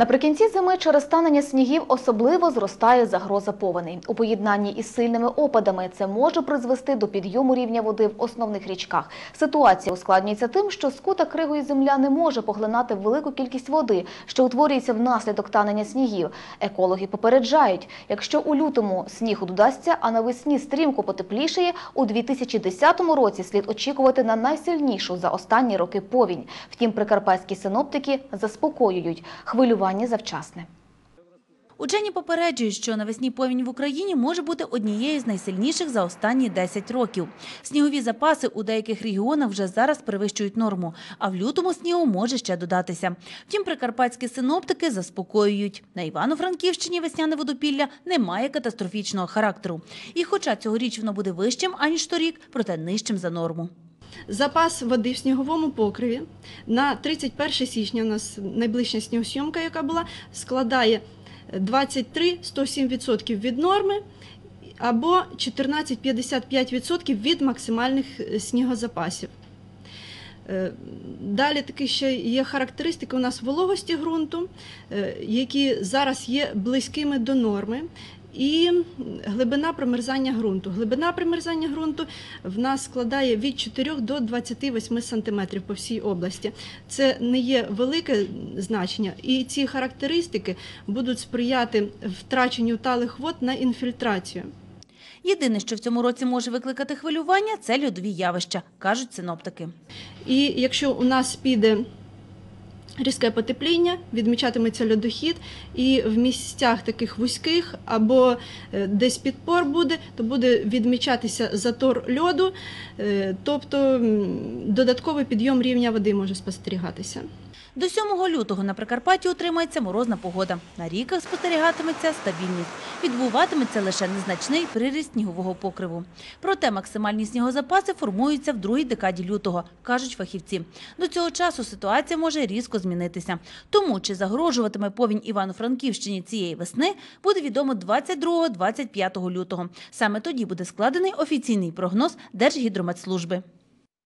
Наприкінці зими через станення снігів особливо зростає загроза повеней. У поєднанні із сильними опадами це може призвести до підйому рівня води в основних річках. Ситуація ускладнюється тим, що скута кригою земля не може поглинати велику кількість води, що утворюється внаслідок танення снігів. Екологи попереджають, якщо у лютому снігу додасться, а навесні стрімко потеплішає, у 2010 році слід очікувати на найсильнішу за останні роки повінь. Втім, прикарпатські синоптики заспокоюють – хвилювання завчасне. Учені попереджують, що навесні повінь в Україні може бути однією з найсильніших за останні 10 років. Снігові запаси у деяких регіонах вже зараз перевищують норму, а в лютому снігу може ще додатися. Втім, прикарпатські синоптики заспокоюють. На Івано-Франківщині весняне водопілля не має катастрофічного характеру. І хоча цьогоріч воно буде вищим, аніж торік, проте нижчим за норму. Запас води в сніговому покриві на 31 січня, у нас найближча снігосйомка, яка була, складає 23-107% від норми або 14-55% від максимальних е, снігозапасів. Е, Далі таки ще є характеристики у нас вологості ґрунту, е, які зараз є близькими до норми. І глибина промерзання ґрунту. Глибина промерзання ґрунту в нас складає від 4 до 28 см по всій області. Це не є велике значення, і ці характеристики будуть сприяти втраченню талих вод на інфільтрацію. Єдине, що в цьому році може викликати хвилювання, це льодові явища, кажуть синоптики. І якщо у нас піде різке потепління, відмічатиметься льодохід, і в місцях таких вузьких або е, десь підпор буде, то буде відмічатися затор льоду, е, тобто додатковий підйом рівня води може спостерігатися. До 7 лютого на Прикарпатті утримається морозна погода. На ріках спостерігатиметься стабільність. Відбуватиметься лише незначний приріст снігового покриву. Проте максимальні снігозапаси формуються в другій декаді лютого, кажуть фахівці. До цього часу ситуація може різко змінитися. Тому чи загрожуватиме повінь Івано-Франківщині цієї весни, буде відомо 22-25 лютого. Саме тоді буде складений офіційний прогноз Держгідрометслужби.